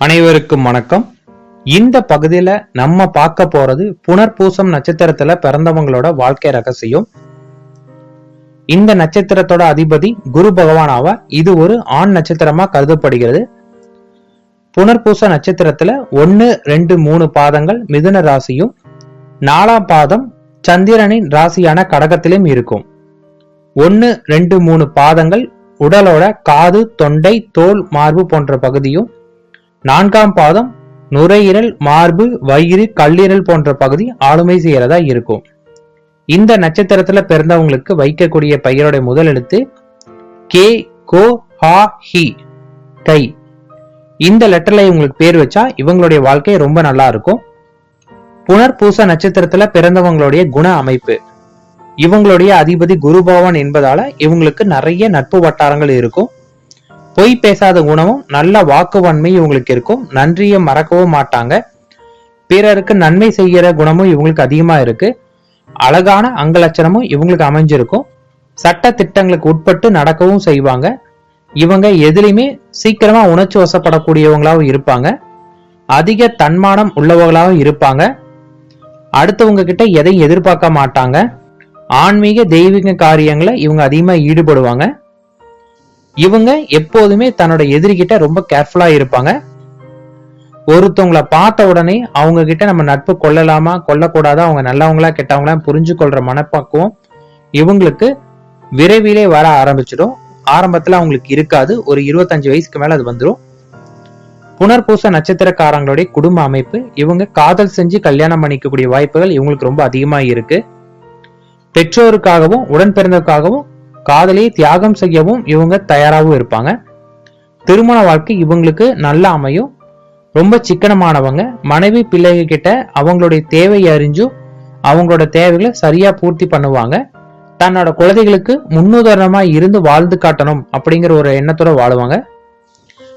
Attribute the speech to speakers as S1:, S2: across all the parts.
S1: அனைவருக்கும் வணக்கம். இந்த பகுதியில நம்ம பார்க்க போறது புனர்பூசம் நட்சத்திரத்துல பிறந்தவங்களோட வாழ்க்கை ரகசியம். இந்த நட்சத்திரத்தோட அதிபதி குரு பகவானாவ இது ஒரு ஆண் நட்சத்திரமா கருதப்படுகிறது. புனர்பூச நட்சத்திரத்துல ஒன்னு ரெண்டு மூணு பாதங்கள் மிதுன ராசியும் நாலாம் பாதம் சந்திரனின் ராசியான கடகத்திலும் இருக்கும். ஒன்னு ரெண்டு மூணு பாதங்கள் உடலோட காது தொண்டை தோல் மார்பு போன்ற பகுதியும் நான்காம் பாதம் நுரையீரல் மார்பு வயிறு கல்லீரல் போன்ற பகுதி ஆளுமை செய்யறதா இருக்கும். இந்த நட்சத்திரத்துல பிறந்தவங்களுக்கு வைக்கக்கூடிய பெயருடைய முதல் எழுத்து கே கோ ஹா ஹி கை. இந்த லெட்டர்ல இவங்களுக்கு பேர் வச்சா இவங்களுடைய வாழ்க்கை ரொம்ப நல்லா இருக்கும். புனர்பூச நட்சத்திரத்துல பிறந்தவங்களுடைய குண அமைப்பு. இவங்களுடைய அதிபதி குரு பகவான் என்பதால இவங்களுக்கு நிறைய நட்பு வட்டாரங்கள் இருக்கும். பொய் பேசாத குணமும் நல்ல வாக்குவன்மை இவங்களுக்கு இருக்கும். நன்றியை மறக்கவும் மாட்டாங்க. பிறருக்கு நன்மை செய்கிற குணமும் இவங்களுக்கு அதிகமா இருக்கு. அழகான அங்கலட்சணமும் இவங்களுக்கு அமைஞ்சிருக்கும். சட்ட திட்டங்களுக்கு உட்பட்டு நடக்கவும் செய்வாங்க. இவங்க எதுலையுமே சீக்கிரமா உணர்ச்சி வசப்படக்கூடியவங்களாகவும் இருப்பாங்க. அதிக தன்மானம் உள்ளவங்களாகவும் இருப்பாங்க. அடுத்தவங்க கிட்ட எதையும் எதிர்பார்க்க மாட்டாங்க. ஆன்மீக தெய்வீக காரியங்களை இவங்க அதிகமாக ஈடுபடுவாங்க. இவங்க எப்போதுமே தன்னோட எதிரிகிட்ட ரொம்ப கேர்ஃபுல்லா இருப்பாங்க. ஒருத்தவங்கள பார்த்த உடனே அவங்க கிட்ட நம்ம நட்பு கொள்ளலாமா கொள்ளக்கூடாதா அவங்க நல்லவங்களா கெட்டவங்களா புரிஞ்சு கொள்ற மனப்பக்குவம் இவங்களுக்கு விரைவிலே வர ஆரம்பிச்சிடும். ஆரம்பத்துல அவங்களுக்கு இருக்காது. ஒரு இருபத்தஞ்சு வயசுக்கு மேல அது வந்துடும் புனர்பூச நட்சத்திரக்காரங்களுடைய குடும்ப அமைப்பு இவங்க காதல் செஞ்சு கல்யாணம் பண்ணிக்கக்கூடிய வாய்ப்புகள் இவங்களுக்கு ரொம்ப அதிகமா இருக்கு பெற்றோருக்காகவும் உடன் பிறந்தவருக்காகவும் காதலியை தியாகம் செய்யவும் இவங்க தயாராகவும் இருப்பாங்க. திருமண வாழ்க்கை இவங்களுக்கு நல்லா அமையும். ரொம்ப சிக்கனமானவங்க. மனைவி பிள்ளைங்க கிட்ட அவங்களுடைய தேவையை அறிஞ்சும் அவங்களோட தேவைகளை சரியா பூர்த்தி பண்ணுவாங்க. தன்னோட குழந்தைகளுக்கு முன்னுதாரணமா இருந்து வாழ்ந்து காட்டணும் அப்படிங்கிற ஒரு எண்ணத்தோட வாழுவாங்க.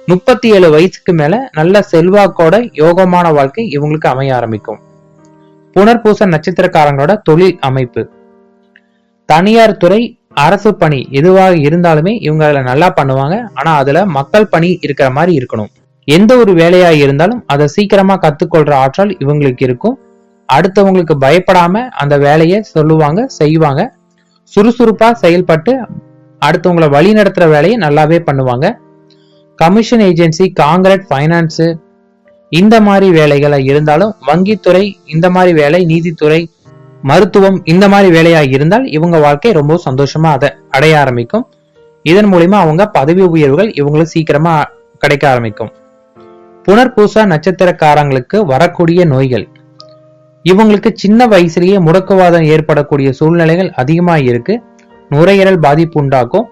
S1: முப்பத்தி ஏழு வயசுக்கு மேல நல்ல செல்வாக்கோட யோகமான வாழ்க்கை இவங்களுக்கு அமைய ஆரம்பிக்கும். புனர்பூச நட்சத்திரக்காரங்களோட தொழில் அமைப்பு. தனியார் துறை அரசு பணி எதுவாக இருந்தாலுமே இவங்க அதில் நல்லா பண்ணுவாங்க. ஆனால் அதில் மக்கள் பணி இருக்கிற மாதிரி இருக்கணும். எந்த ஒரு வேலையாக இருந்தாலும் அதை சீக்கிரமாக கற்றுக்கொள்கிற ஆற்றல் இவங்களுக்கு இருக்கும். அடுத்தவங்களுக்கு பயப்படாம அந்த வேலையை சொல்லுவாங்க செய்வாங்க. சுறுசுறுப்பாக செயல்பட்டு அடுத்தவங்களை வழி நடத்துகிற வேலையை நல்லாவே பண்ணுவாங்க. கமிஷன் ஏஜென்சி காங்கிரட் ஃபைனான்ஸு இந்த மாதிரி வேலைகளை இருந்தாலும் வங்கித்துறை இந்த மாதிரி வேலை நீதித்துறை மருத்துவம் இந்த மாதிரி வேலையாக இருந்தால் இவங்க வாழ்க்கை ரொம்ப சந்தோஷமா அதை அடைய ஆரம்பிக்கும். இதன் மூலியமா அவங்க பதவி உயர்வுகள் இவங்களுக்கு சீக்கிரமா கிடைக்க ஆரம்பிக்கும். புனர்பூசா நட்சத்திரக்காரங்களுக்கு வரக்கூடிய நோய்கள். இவங்களுக்கு சின்ன வயசுலயே முடக்குவாதம் ஏற்படக்கூடிய சூழ்நிலைகள் அதிகமா இருக்கு. நுரையீரல் பாதிப்பு உண்டாக்கும்.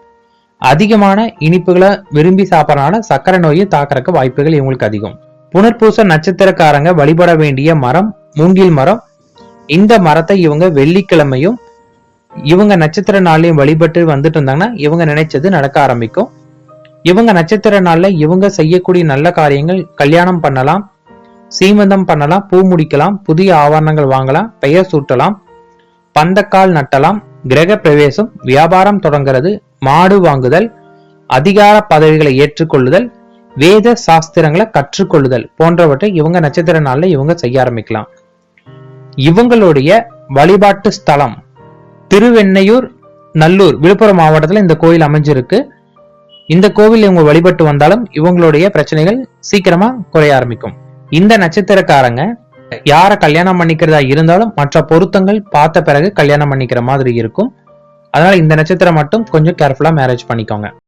S1: அதிகமான இனிப்புகளை விரும்பி சாப்பிட்றனால சக்கரை நோயை தாக்கறக்கு வாய்ப்புகள் இவங்களுக்கு அதிகம். புனர்பூச நட்சத்திரக்காரங்க வழிபட வேண்டிய மரம் மூங்கில் மரம் இந்த மரத்தை இவங்க வெள்ளிக்கிழமையும் இவங்க நட்சத்திர நாளையும் வழிபட்டு வந்துட்டு இருந்தாங்கன்னா இவங்க நினைச்சது நடக்க ஆரம்பிக்கும். இவங்க நட்சத்திர நாள்ல இவங்க செய்யக்கூடிய நல்ல காரியங்கள் கல்யாணம் பண்ணலாம் சீமந்தம் பண்ணலாம் பூ முடிக்கலாம் புதிய ஆவரணங்கள் வாங்கலாம் பெயர் சூட்டலாம் பந்தக்கால் நட்டலாம் கிரக பிரவேசம் வியாபாரம் தொடங்குறது மாடு வாங்குதல் அதிகார பதவிகளை ஏற்றுக்கொள்ளுதல் வேத சாஸ்திரங்களை கற்றுக்கொள்ளுதல் போன்றவற்றை இவங்க நட்சத்திர நாள்ல இவங்க செய்ய ஆரம்பிக்கலாம். இவங்களுடைய வழிபாட்டு ஸ்தலம் திருவெண்ணையூர் நல்லூர் விழுப்புரம் மாவட்டத்தில் இந்த கோயில் அமைஞ்சிருக்கு. இந்த கோவில் இவங்க வழிபட்டு வந்தாலும் இவங்களுடைய பிரச்சனைகள் சீக்கிரமா குறைய ஆரம்பிக்கும். இந்த நட்சத்திரக்காரங்க யார கல்யாணம் பண்ணிக்கிறதா இருந்தாலும் மற்ற பொருத்தங்கள் பார்த்த பிறகு கல்யாணம் பண்ணிக்கிற மாதிரி இருக்கும். அதனால இந்த நட்சத்திரம் மட்டும் கொஞ்சம் கேர்ஃபுல்லா மேரேஜ் பண்ணிக்கோங்க.